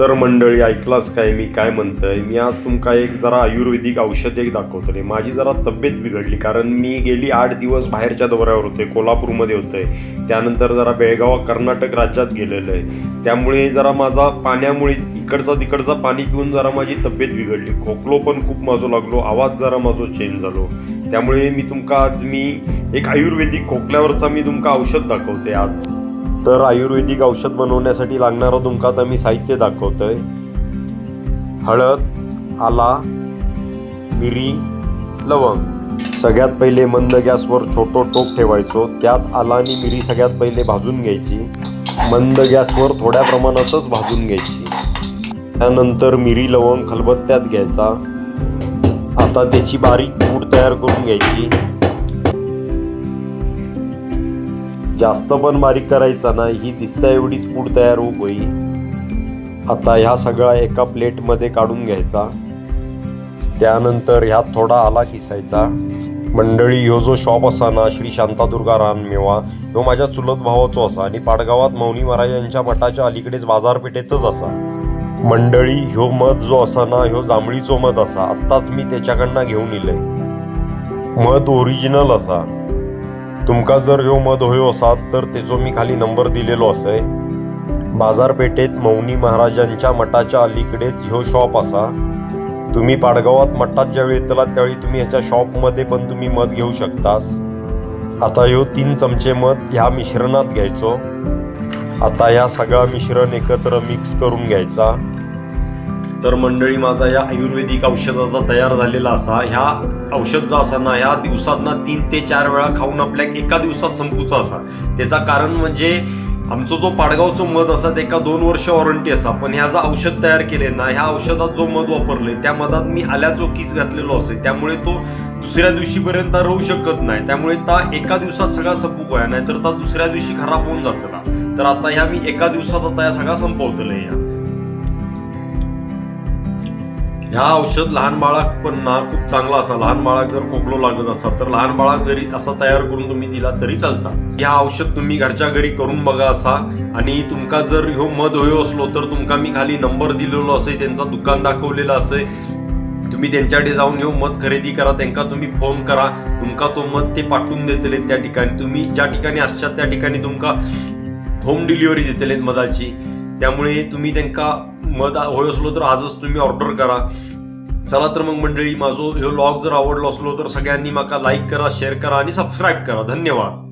तर मंडळी ऐकलाच काय? मी काय म्हणतंय? मी आज तुमका एक जरा आयुर्वेदिक औषध एक दाखवतोय. माझी जरा तब्येत बिघडली कारण मी गेली आठ दिवस बाहेरच्या दौऱ्यावर होते कोल्हापूरमध्ये होते त्यानंतर जरा बेळगाव कर्नाटक राज्यात गेलेलो आहे. त्यामुळे जरा माझा पाण्यामुळे इकडचा तिकडचा पाणी पिऊन जरा माझी तब्येत बिघडली. खोकलो पण खूप माझं लागलो आवाज जरा माझं चेंज झालो. त्यामुळे मी तुमका आज मी एक आयुर्वेदिक खोकल्यावरचा मी तुमका औषध दाखवते आज. तर आयुर्वेदिक औषध बनवण्यासाठी लागणारं तुमका आता मी साहित्य दाखवतोय. हळद आला मिरी लवंग. सगळ्यात पहिले मंद गॅसवर छोटो टोप ठेवायचो. त्यात आला आणि मिरी सगळ्यात पहिले भाजून घ्यायची. मंद गॅसवर थोड्या प्रमाणातच भाजून घ्यायची. त्यानंतर मिरी लवंग खलबत्त्यात घ्यायचा. आता त्याची बारीक पूड तयार करून घ्यायची. जास्त पण बारीक करायचा ना ही दिसता एवढीच पूड तयार होऊ होई आता ह्या सगळा एका प्लेटमध्ये काढून घ्यायचा. त्यानंतर ह्यात थोडा आला किसायचा. मंडळी ह्यो जो शॉप असा ना श्री शांतादुर्गा रानमेवा ह्यो माझ्या चुलत भावाचो असा आणि पाडगावात मौनी महाराजांच्या मठाच्या अलीकडेच बाजारपेठेतच असा. मंडळी ह्यो मध जो असा ना ह्यो जांभळीचो मध असा. आत्ताच मी त्याच्याकडनं घेऊन इलंय. मध ओरिजिनल असा. तुमका जर ह्यो मध होयो असात तर तेचो मी खाली नंबर दिलेलो असय बाजारपेठेत मौनी महाराजांच्या मठाच्या अलीकडेच ह्यो शॉप असा. तुम्ही पाडगावात मठात ज्यावेळी येतलात त्यावेळी तुम्ही ह्याच्या शॉपमध्ये पण तुम्ही मध घेऊ शकतास. आता ह्यो तीन चमचे मध ह्या मिश्रणात घ्यायचो. आता ह्या सगळा मिश्रण एकत्र मिक्स करून घ्यायचा. तर मंडळी माझा या आयुर्वेदिक औषधाचा तयार झालेला असा ह्या औषध जो असा ना ह्या दिवसात ना तीन ते चार वेळा खाऊन आपल्या एका दिवसात संपूचा असा. त्याचा कारण म्हणजे आमचं जो पाडगावचं मध असा ते एका दोन वर्ष वॉरंटी असा. पण ह्या जर औषध तयार केले ना ह्या औषधात जो मध वापरले त्या मधात मी आल्याचो किस घातलेलो असे त्यामुळे तो दुसऱ्या दिवशीपर्यंत राहू शकत नाही. त्यामुळे ता एका दिवसात सगळा संपूक व्हाय नाही तर ता दुसऱ्या दिवशी खराब होऊन जातला तर आता ह्या मी एका दिवसात आता या सगळा संपवतलं या. ह्या औषध लहान बाळाक पण ना खूप चांगला असा. लहान बाळाक जर खोकलो लागत असा तर लहान बाळाक जरी असा तयार करून तुम्ही दिला तरी चालता ह्या औषध तुम्ही घरच्या घरी करून बघा असा. आणि तुमका जर ह्यो मध होयो असलो तर तुमका मी खाली नंबर दिलेलो असे त्यांचा दुकान दाखवलेला असे. तुम्ही त्यांच्याकडे जाऊन ह्यो मध खरेदी करा त्यांना तुम्ही फोन करा. तुमका तो मध ते पाठवून देतले त्या ठिकाणी. तुम्ही ज्या ठिकाणी असतात त्या ठिकाणी तुमका होम डिलिव्हरी देतले मधाची. त्यामुळे तुम्ही त्यांका मत होय असलो तर आजच तुम्ही ऑर्डर करा. चला तर मग मंडळी माझो ह्यो लॉग जर आवडलो असलो तर सगळ्यांनी माका लाईक करा शेअर करा आणि सबस्क्राईब करा. धन्यवाद.